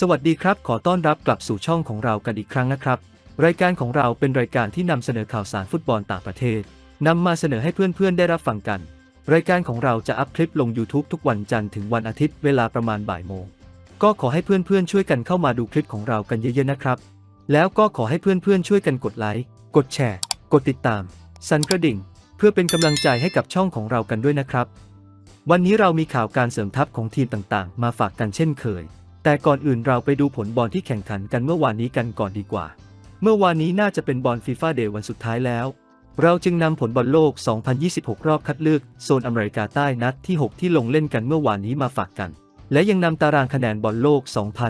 สวัสดีครับ ขอต้อนรับกลับสู่ช่องของเรากันอีกครั้งนะครับ รายการของเราเป็นรายการที่นำเสนอข่าวสารฟุตบอลต่างประเทศนำมาเสนอให้เพื่อนๆได้รับฟังกัน รายการของเราจะอัพคลิปลง YouTube ทุกวันจันทร์ถึงวันอาทิตย์เวลาประมาณบ่ายโมง ก็ขอให้เพื่อนๆช่วยกันเข้ามาดูคลิปของเรากันเยอะๆนะครับ แล้วก็ขอให้เพื่อนๆช่วยกันกดไลค์ กดแชร์ กดติดตาม สั่นกระดิ่ง เพื่อเป็นกำลังใจให้กับช่องของเรากันด้วยนะครับ วันนี้เรามีข่าวการเสริมทัพของทีมต่างๆ มาฝากกันเช่นเคย แต่ก่อนอื่นเราไปดูผลบอลที่แข่งขันกันเมื่อวานนี้กันก่อนดีกว่า เมื่อวานนี้น่าจะเป็นบอลฟีฟ่าเดย์วันสุดท้ายแล้ว เราจึงนำผลบอลโลก 2026 รอบคัดเลือกโซนอเมริกาใต้นัดที่ 6 ที่ลงเล่นกันเมื่อวานนี้มาฝากกัน และยังนำตารางคะแนนบอลโลก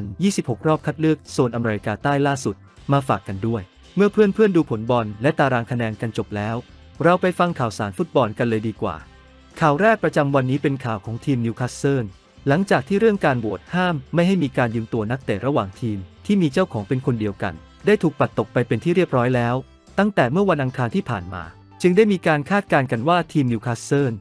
2026 รอบคัดเลือกโซนอเมริกาใต้ล่าสุด มาฝากกันด้วย เมื่อเพื่อนๆดูผลบอลและตารางคะแนนกันจบแล้ว เราไปฟังข่าวสารฟุตบอลกันเลยดีกว่า ข่าวแรกประจำวันนี้เป็นข่าวของทีมนิวคาสเซิล หลังจากที่เรื่องการโหวตห้ามไม่ให้มีการยืมตัวนักเตะระหว่างทีม ที่มีเจ้าของเป็นคนเดียวกัน ได้ถูกปัดตกไปเป็นที่เรียบร้อยแล้ว ตั้งแต่เมื่อวันอังคารที่ผ่านมา จึงได้มีการคาดการณ์กันว่าทีมนิวคาสเซิล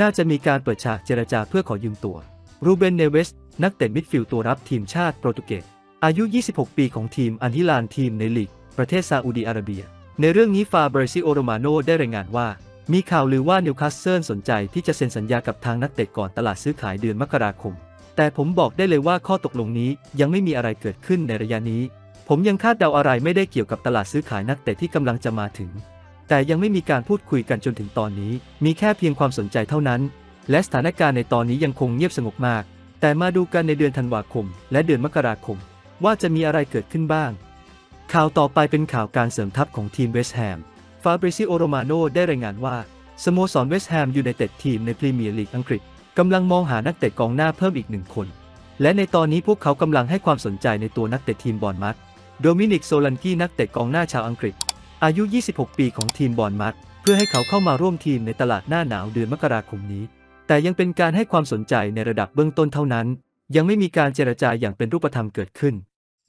น่าจะมีการเปิดฉากเจรจาเพื่อขอยืมตัว รูเบนเนเวส นักเตะมิดฟิลด์ตัวรับทีมชาติโปรตุเกสอายุ 26 ปีของทีมอันฮิลานทีมในลีก ประเทศซาอุดีอาระเบีย ในเรื่องนี้ฟาเบรซิโอโรมาโนได้รายงานว่า มีข่าวลือว่านิวคาสเซิลสนใจที่จะเซ็นสัญญากับทางนักเตะก่อนตลาดซื้อขายเดือนมกราคม แต่ผมบอกได้เลยว่าข้อตกลงนี้ยังไม่มีอะไรเกิดขึ้นในระยะนี้ ผมยังคาดเดาอะไรไม่ได้เกี่ยวกับตลาดซื้อขายนักเตะที่กำลังจะมาถึง แต่ยังไม่มีการพูดคุยกันจนถึงตอนนี้ มีแค่เพียงความสนใจเท่านั้น และสถานการณ์ในตอนนี้ยังคงเงียบสงบมาก แต่มาดูกันในเดือนธันวาคม และเดือนมกราคม ว่าจะมีอะไรเกิดขึ้นบ้าง ข่าวต่อไปเป็นข่าวการเสริมทัพของทีมเวสต์แฮม ฟาบริซิโอโรมาโนได้รายงานว่า สโมสรเวสต์แฮมยูไนเต็ดทีมในพรีเมียร์ลีกอังกฤษกำลังมองหานักเตะกองหน้าเพิ่มอีกหนึ่งคน และในตอนนี้พวกเขากำลังให้ความสนใจในตัวนักเตะทีมบอร์นมัดโดมินิกโซลันกี้นักเตะกองหน้าชาวอังกฤษ อายุ 26 ปีของทีมบอร์นมัดเพื่อให้เขาเข้ามาร่วมทีมในตลาดหน้าหนาวเดือนมกราคมนี้ แต่ยังเป็นการให้ความสนใจในระดับเบื้องต้นเท่านั้น ยังไม่มีการเจรจาอย่างเป็นรูปธรรมเกิดขึ้น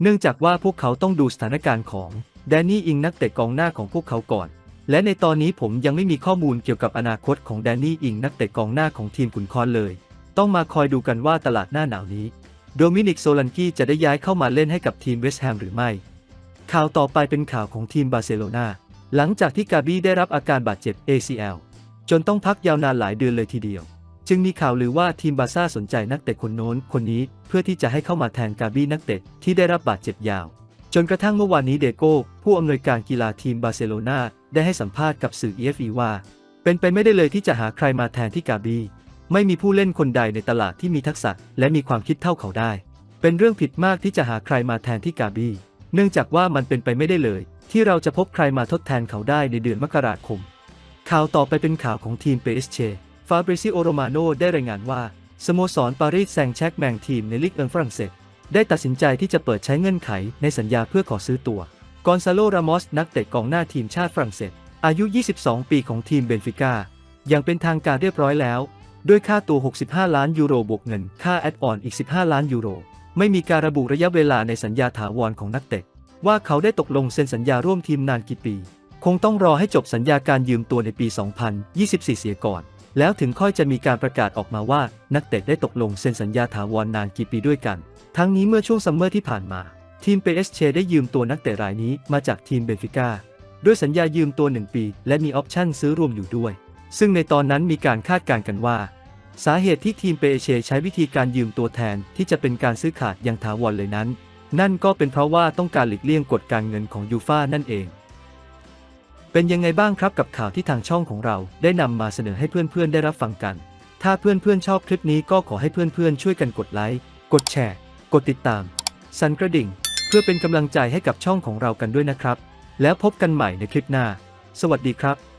เนื่องจากว่าพวกเขาต้องดูสถานการณ์ของแดนนี่อิงนักเตะกองหน้าของพวกเขาก่อน และในตอนนี้ผมยังไม่มีข้อมูลเกี่ยวกับอนาคตของแดนนี่อิงนักเตะกองหน้าของทีมขุนคอนเลย ต้องมาคอยดูกันว่าตลาดหน้าหนาวนี้ โดมินิกโซลันกี้จะได้ย้ายเข้ามาเล่นให้กับทีมเวสต์แฮมหรือไม่ ข่าวต่อไปเป็นข่าวของทีมบาร์เซโลนาหลังจากที่กาบี้ได้รับอาการบาดเจ็บ ACL จนต้องพักยาวนานหลายเดือนเลยทีเดียว จึงมีข่าวลือว่าทีมบาซ่าสนใจนักเตะคนโน้นคนนี้เพื่อที่จะให้เข้ามาแทนกาบี้นักเตะที่ได้รับบาดเจ็บยาว จนกระทั่งเมื่อวานนี้เดโก้ ผู้อำนวยการกีฬาทีมบาร์เซโลนาได้ให้สัมภาษณ์กับสื่อ EFE ว่า เป็นไปไม่ได้เลยที่จะหาใครมาแทนที่กาบี ไม่มีผู้เล่นคนใดในตลาดที่มีทักษะและมีความคิดเท่าเขาได้ เป็นเรื่องผิดมากที่จะหาใครมาแทนที่กาบี เนื่องจากว่ามันเป็นไปไม่ได้เลย ที่เราจะพบใครมาทดแทนเขาได้ในเดือนมกราคม ข่าวต่อไปเป็นข่าวของทีมเปสเชฟาบริซิโอโรมาโนได้รายงานว่าสโมสรปารีสแซงต์แชกแมงทีมในลีกเอิงฝรั่งเศส ได้ตัดสินใจที่จะเปิดใช้เงื่อนไขในสัญญาเพื่อขอซื้อตัว กอนซาโล รามอส นักเตะกองหน้าทีมชาติฝรั่งเศส อายุ 22 ปีของทีมเบนฟิก้า อย่างเป็นทางการเรียบร้อยแล้ว ด้วยค่าตัว 65 ล้านยูโรบวกเงิน ค่าแอดออนอีก 15 ล้านยูโร ไม่มีการระบุระยะเวลาในสัญญาถาวรของนักเตะ ว่าเขาได้ตกลงเซ็นสัญญาร่วมทีมนานกี่ปี คงต้องรอให้จบสัญญาการยืมตัวในปี 2024 เสียก่อน แล้วถึงค่อยจะมีการประกาศออกมาว่า นักเตะได้ตกลงเซ็นสัญญาถาวรนานกี่ปีด้วยกัน ทั้งนี้เมื่อช่วงซัมเมอร์ที่ผ่านมา ทีมเปเอสเชได้ยืมตัวนักเตะรายนี้มาจากทีมเบนฟิก้าด้วยสัญญายืมตัว 1 ปี และมีออปชั่นซื้อรวมอยู่ด้วย ซึ่งในตอนนั้นมีการคาดการณ์กันว่า สาเหตุที่ทีมเปเอเชใช้วิธีการยืมตัวแทนที่จะเป็นการซื้อขาดอย่างถาวรเลยนั้น นั่นก็เป็นเพราะว่าต้องการหลีกเลี่ยงกฎการเงินของยูฟ่านั่นเอง เป็นยังไงบ้างครับกับข่าวที่ทางช่องของเราได้นำมาเสนอให้เพื่อนๆได้รับฟังกัน ถ้าเพื่อนๆชอบคลิปนี้ก็ขอให้เพื่อนๆช่วยกันกดไลค์ กดแชร์ กดติดตาม สั่นกระดิ่ง เพื่อเป็นกำลังใจให้กับช่องของเรากันด้วยนะครับ แล้วพบกันใหม่ในคลิปหน้า สวัสดีครับ